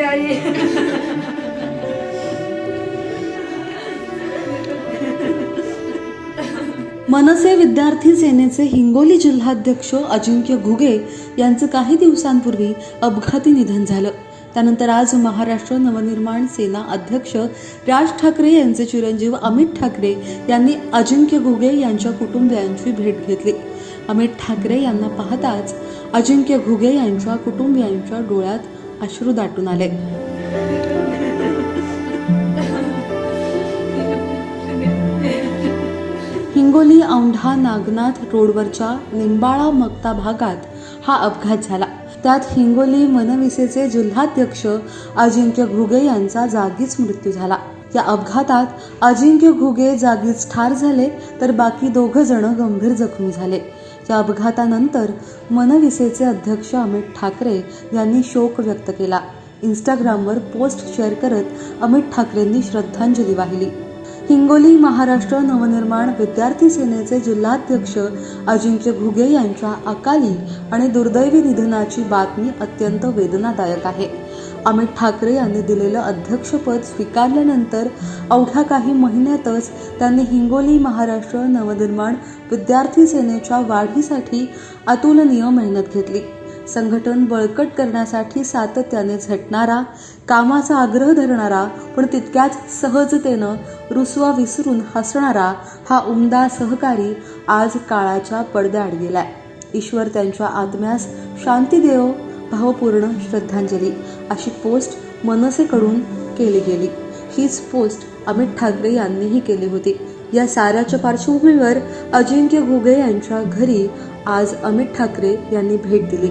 माझी आई मनसे विद्यार्थी सेनेचे हिंगोली जिल्हाध्यक्ष अजिंक्य घुगे यांचं काही दिवसांपूर्वी अपघाती निधन झालं. त्यानंतर आज महाराष्ट्र नवनिर्माण सेना अध्यक्ष राज ठाकरे यांचे चिरंजीव अमित ठाकरे यांनी अजिंक्य घुगे यांच्या कुटुंबियांची भेट घेतली. अमित ठाकरे यांना पाहताच अजिंक्य घुगे यांच्या कुटुंबियांच्या डोळ्यात अश्रू दाटून आले. हिंगोली औंढा नागनाथ रोडवरच्या निंबाळा मक्ता भागात हा अपघात झाला. त्यात हिंगोली मनविसेचे जिल्हाध्यक्ष अजिंक्य घुगे यांचा जागीच मृत्यू झाला. या अपघातात अजिंक्य घुगे जागीच ठार झाले तर बाकी दोघ जण गंभीर जखमी झाले. या अपघातानंतर मनविसेचे अध्यक्ष अमित ठाकरे यांनी शोक व्यक्त केला. इंस्टाग्रामवर पोस्ट शेअर करत अमित ठाकरेंनी श्रद्धांजली वाहिली. हिंगोली महाराष्ट्र नवनिर्माण विद्यार्थी सेनेचे जिल्हाध्यक्ष अजिंक्य घुगे यांच्या अकाली आणि दुर्दैवी निधनाची बातमी अत्यंत वेदनादायक आहे. अमित ठाकरे यांनी दिलेलं अध्यक्षपद स्वीकारल्यानंतर अवघ्या काही महिन्यातच त्यांनी हिंगोली महाराष्ट्र नवनिर्माण विद्यार्थी सेनेच्या वाढीसाठी अतुलनीय मेहनत घेतली. संघटन बळकट करण्यासाठी सातत्याने झटणारा कामाचा आग्रह धरणारा पण तितक्याच सहजतेनं रुसवा विसरून हसणारा हा उमदा सहकारी आज काळाच्या पडद्याआड गेलाय. ईश्वर त्यांच्या आत्म्यास शांती देव. भावपूर्ण श्रद्धांजली अशी पोस्ट मनसेकडून केली गेली. हीच पोस्ट अमित ठाकरे यांनीही केली होती. या साऱ्याच्या पार्श्वभूमीवर अजिंक्य घुगे यांच्या घरी आज अमित ठाकरे यांनी भेट दिली.